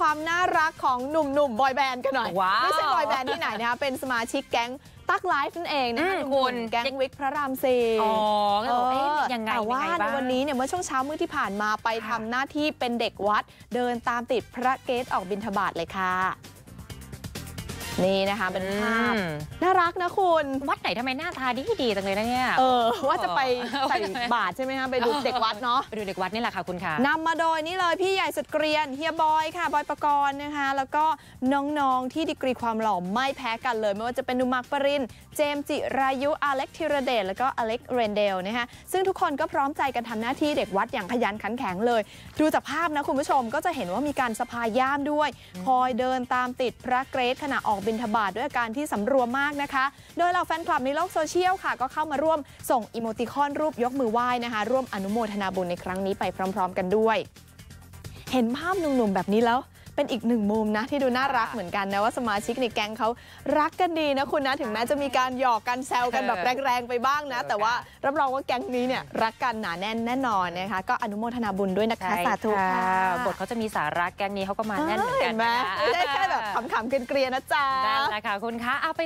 ความน่ารักของหนุ่มๆบอยแบนด์กันหน่อยว้าวไม่ใช่บอยแบนด์ที่ไหนนะคะเป็นสมาชิกแก๊งตักไลฟ์นั่นเองนะคะอืมหนุ่มๆคุณแก๊งวิกพระรามสี่อ๋อก็บอกเอ๊ะยังไงแต่ว่ายังไงในบ้างวันนี้เนี่ยเมื่อช่วงเช้ามืดที่ผ่านมาไปทำค่ะหน้าที่เป็นเด็กวัด เดินตามติดพระเกศออกบิณฑบาตเลยค่ะ นี่นะคะเป็นภาพอืมน่า รักนะคุณ วัดไหนทำไมหน้าตาดีดีจังเลยนะเนี่ย เออ ว่าจะไปเออใส่บาตรใช่ไหมคะไปดูเด็กวัดเนาะไปดูเด็กวัดนี่แหละค่ะคุณค่ะนำมาโดยนี่เลยพี่ใหญ่สุดเกรียนเฮียบอยค่ะบอยประกรณ์นะคะ แล้วก็น้องๆที่ดีกรีความหล่อไม่แพ้กันเลย ไม่ว่าจะเป็นนุมักปรินเจมส์จิรายุอเล็กธีรเดชแล้วก็อเล็กเรนเดลนะคะซึ่งทุกคนก็พร้อมใจกันทำหน้าที่เด็กวัดอย่างขยันขันแข็งเลย ดูจากภาพนะคุณผู้ชมก็จะเห็นว่ามีการสะพายย่ามด้วย คอยเดินตามติดพระเกรซขณะออกบิณฑบาตด้วยอาการที่สำรวมมากนะคะโดยเหล่าแฟนคลับในโลกโซเชียลค่ะ ก็เข้ามาร่วมส่งอีโมติคอนรูปยกมือไหว้นะคะ ร่วมอนุโมทนาบุญในครั้งนี้ไปพร้อม ๆ กันด้วย เห็นภาพหนุ่มๆแบบนี้แล้วเป็นอีกหนึ่งมุมนะที่ดูน่ารักเหมือนกันนะว่าสมาชิกในแก๊งเขารักกันดีนะคุณนะถึงแม้จะมีการหยอกกันแซวกันแบบแรงๆไปบ้างนะ แต่ว่ารับรองว่าแก๊งนี้เนี่ยรักกันหนาแน่นแน่นอนนะคะก็อนุโมทนาบุญด้วยนะคะใช่สาธุค่ะบทเขาจะมีสาระแกงนี้เขาก็มาแน่นเหมือนกัเห็นนไหมนะคะไม่ใช่แค่แบบขำๆเกลียนๆนะจ๊ะนั่นแหละค่ะคุณคะเอาไป